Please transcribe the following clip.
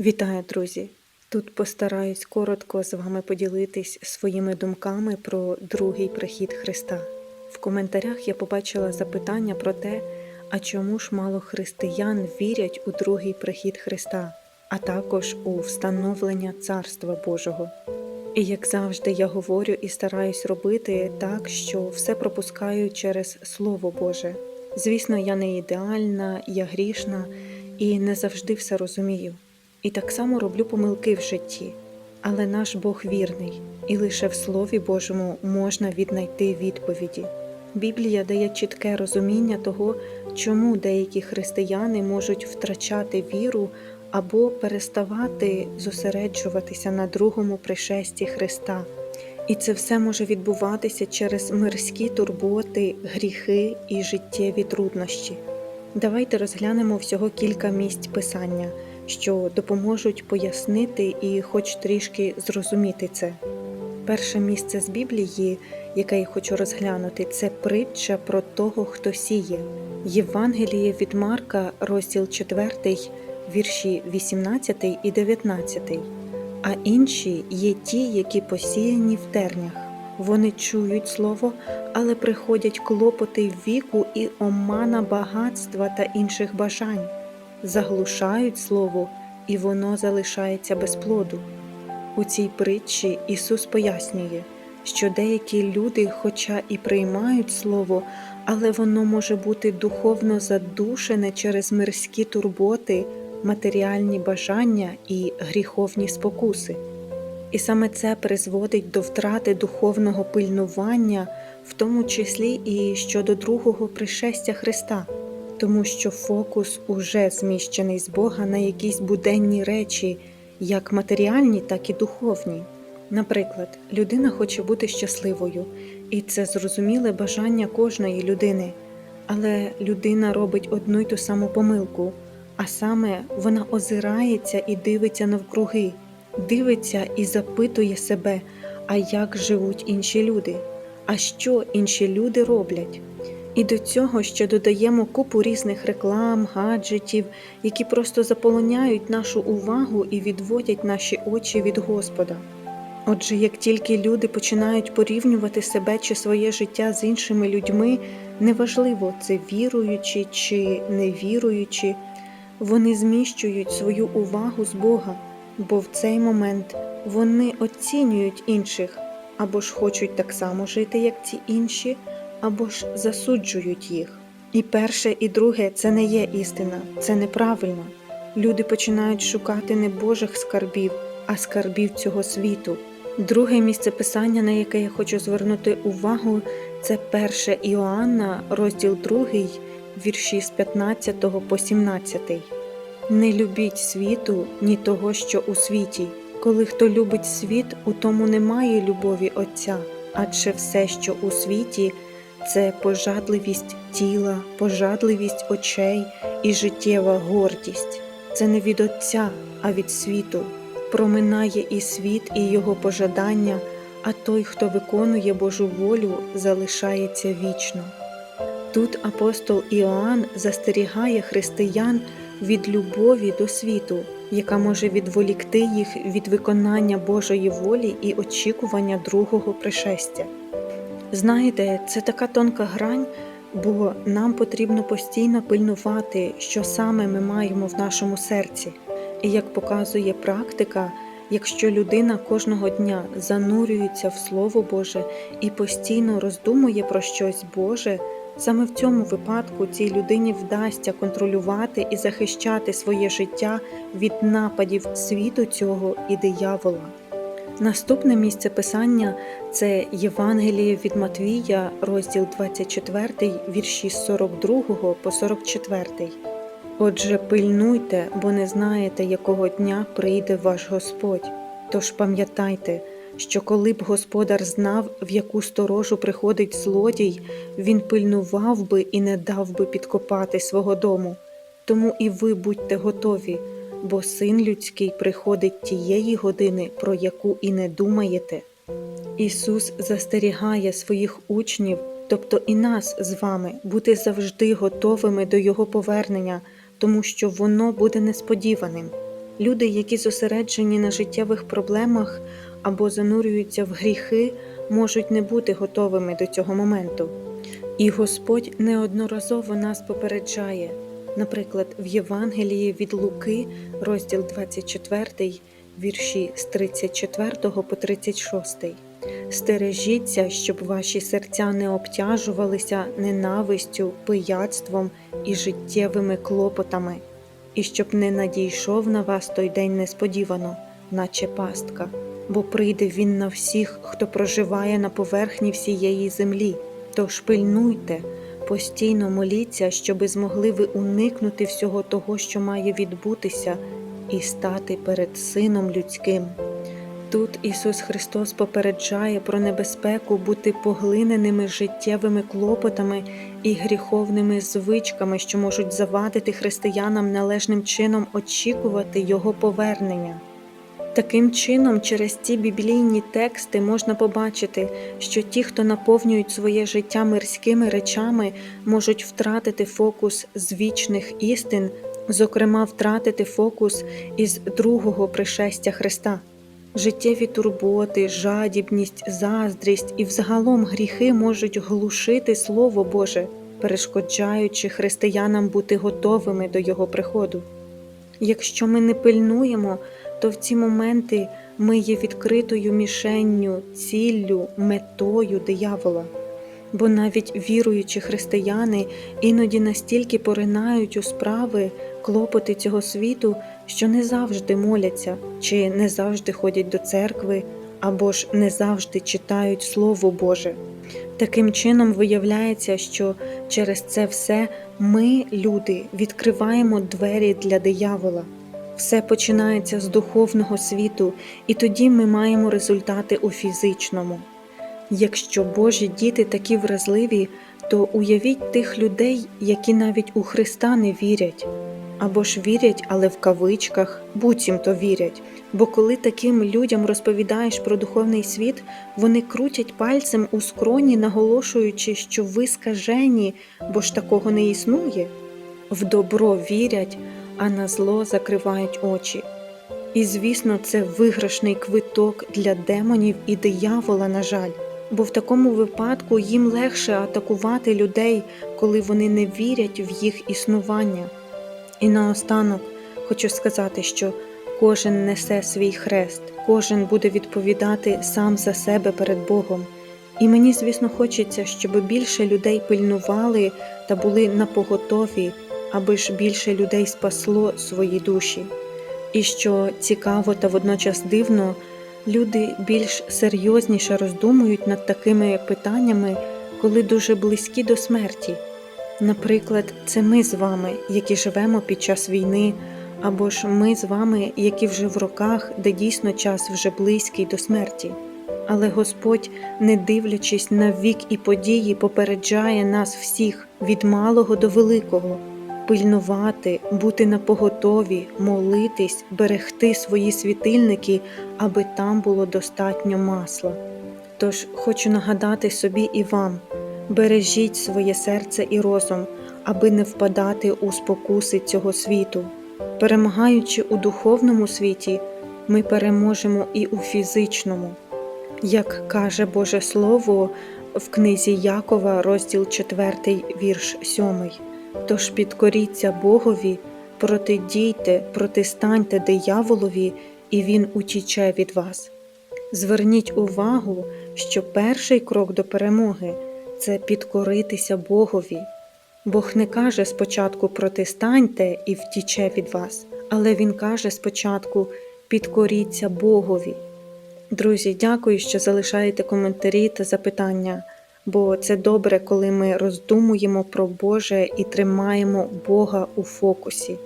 Вітаю, друзі! Тут постараюсь коротко з вами поділитись своїми думками про другий прихід Христа. В коментарях я побачила запитання про те, а чому ж мало християн вірять у другий прихід Христа, а також у встановлення Царства Божого. І як завжди, я говорю і стараюсь робити так, що все пропускаю через Слово Боже. Звісно, я не ідеальна, я грішна і не завжди все розумію. І так само роблю помилки в житті. Але наш Бог вірний, і лише в Слові Божому можна віднайти відповіді. Біблія дає чітке розуміння того, чому деякі християни можуть втрачати віру або переставати зосереджуватися на другому пришесті Христа. І це все може відбуватися через мирські турботи, гріхи і життєві труднощі. Давайте розглянемо всього кілька місць писання, що допоможуть пояснити і хоч трішки зрозуміти це. Перше місце з Біблії, яке я хочу розглянути, це притча про того, хто сіє. Євангеліє від Марка, розділ 4, вірші 18 і 19. А інші є ті, які посіяні в тернях. Вони чують слово, але приходять клопоти віку і омана багатства та інших бажань, заглушають слово, і воно залишається без плоду. У цій притчі Ісус пояснює, що деякі люди, хоча і приймають слово, але воно може бути духовно задушене через мирські турботи, матеріальні бажання і гріховні спокуси. І саме це призводить до втрати духовного пильнування, в тому числі і щодо другого пришестя Христа, тому що фокус уже зміщений з Бога на якісь буденні речі, як матеріальні, так і духовні. Наприклад, людина хоче бути щасливою, і це зрозуміле бажання кожної людини, але людина робить одну й ту саму помилку, а саме вона озирається і дивиться навкруги дивиться і запитує себе, а як живуть інші люди, а що інші люди роблять. І до цього ще додаємо купу різних реклам, гаджетів, які просто заполоняють нашу увагу і відводять наші очі від Господа. Отже, як тільки люди починають порівнювати себе чи своє життя з іншими людьми, неважливо, це віруючі чи невіруючі, вони зміщують свою увагу з Бога бо в цей момент вони оцінюють інших або ж хочуть так само жити, як ці інші, або ж засуджують їх. І перше, і друге це не є істина, це неправильно. Люди починають шукати не Божих скарбів, а скарбів цього світу. Друге місце писання, на яке я хочу звернути увагу, це 1 Іоанна, розділ 2, вірші з 15 по 17. Не любіть світу, ні того, що у світі. Коли хто любить світ, у тому немає любові Отця, адже все, що у світі, це пожадливість тіла, пожадливість очей і життєва гордість. Це не від Отця, а від світу. Проминає і світ, і його пожадання, а той, хто виконує Божу волю, залишається вічно. Тут апостол Іоанн застерігає християн від любові до світу, яка може відволікти їх від виконання Божої волі і очікування другого пришестя. Знаєте, це така тонка грань, бо нам потрібно постійно пильнувати, що саме ми маємо в нашому серці. І як показує практика, якщо людина кожного дня занурюється в Слово Боже і постійно роздумує про щось Боже. Саме в цьому випадку цій людині вдасться контролювати і захищати своє життя від нападів світу цього і диявола. Наступне місце писання це Євангеліє від Матвія, розділ 24, вірші з 42 по 44. Отже, пильнуйте, бо не знаєте, якого дня прийде ваш Господь. Тож пам'ятайте, що коли б господар знав, в яку сторожу приходить злодій, він пильнував би і не дав би підкопати свого дому. Тому і ви будьте готові, бо син людський приходить тієї години, про яку і не думаєте. Ісус застерігає своїх учнів, тобто і нас з вами, бути завжди готовими до Його повернення, тому що воно буде несподіваним. Люди, які зосереджені на життєвих проблемах або занурюються в гріхи, можуть не бути готовими до цього моменту. І Господь неодноразово нас попереджає, наприклад, в Євангелії від Луки, розділ 24, вірші з 34 по 36. Стережіться, щоб ваші серця не обтяжувалися ненавистю, пияцтвом і життєвими клопотами, і щоб не надійшов на вас той день несподівано, наче пастка, бо прийде він на всіх, хто проживає на поверхні всієї землі. Тож пильнуйте, постійно моліться, щоби змогли ви уникнути всього того, що має відбутися, і стати перед Сином Людським. Тут Ісус Христос попереджає про небезпеку бути поглиненими життєвими клопотами і гріховними звичками, що можуть завадити християнам належним чином очікувати Його повернення. Таким чином, через ці біблійні тексти можна побачити, що ті, хто наповнюють своє життя мирськими речами, можуть втратити фокус з вічних істин, зокрема, втратити фокус із другого пришестя Христа. Життєві турботи, жадібність, заздрість і взагалом гріхи можуть глушити Слово Боже, перешкоджаючи християнам бути готовими до Його приходу. Якщо ми не пильнуємо, то в ці моменти ми є відкритою мішенню, ціллю, метою диявола. Бо навіть віруючі християни іноді настільки поринають у справи, клопоти цього світу, що не завжди моляться, чи не завжди ходять до церкви, або ж не завжди читають Слово Боже. Таким чином виявляється, що через це все ми, люди, відкриваємо двері для диявола. Все починається з духовного світу, і тоді ми маємо результати у фізичному. Якщо Божі діти такі вразливі, то уявіть тих людей, які навіть у Христа не вірять, або ж вірять, але в кавичках, буцімто вірять. Бо коли таким людям розповідаєш про духовний світ, вони крутять пальцем у скроні, наголошуючи, що ви скажені, бо ж такого не існує. В добро вірять, а на зло закривають очі. І, звісно, це виграшний квиток для демонів і диявола, на жаль, бо в такому випадку їм легше атакувати людей, коли вони не вірять в їх існування. І наостанок хочу сказати, що кожен несе свій хрест, кожен буде відповідати сам за себе перед Богом. І мені, звісно, хочеться, щоб більше людей пильнували та були напоготові, аби ж більше людей спасло свої душі. І що цікаво та водночас дивно, люди більш серйозніше роздумують над такими питаннями, коли дуже близькі до смерті. Наприклад, це ми з вами, які живемо під час війни, або ж ми з вами, які вже в роках, де дійсно час вже близький до смерті. Але Господь, не дивлячись на вік і події, попереджає нас всіх від малого до великого пильнувати, бути напоготові, молитись, берегти свої світильники, аби там було достатньо масла. Тож хочу нагадати собі і вам: бережіть своє серце і розум, аби не впадати у спокуси цього світу. Перемагаючи у духовному світі, ми переможемо і у фізичному. Як каже Боже Слово в книзі Якова, розділ 4, вірш 7. Тож підкоріться Богові, протидійте, протистаньте дияволові, і він утіче від вас. Зверніть увагу, що перший крок до перемоги це підкоритися Богові. Бог не каже спочатку протистаньте і втіче від вас, але Він каже спочатку підкоріться Богові. Друзі, дякую, що залишаєте коментарі та запитання, бо це добре, коли ми роздумуємо про Боже і тримаємо Бога у фокусі.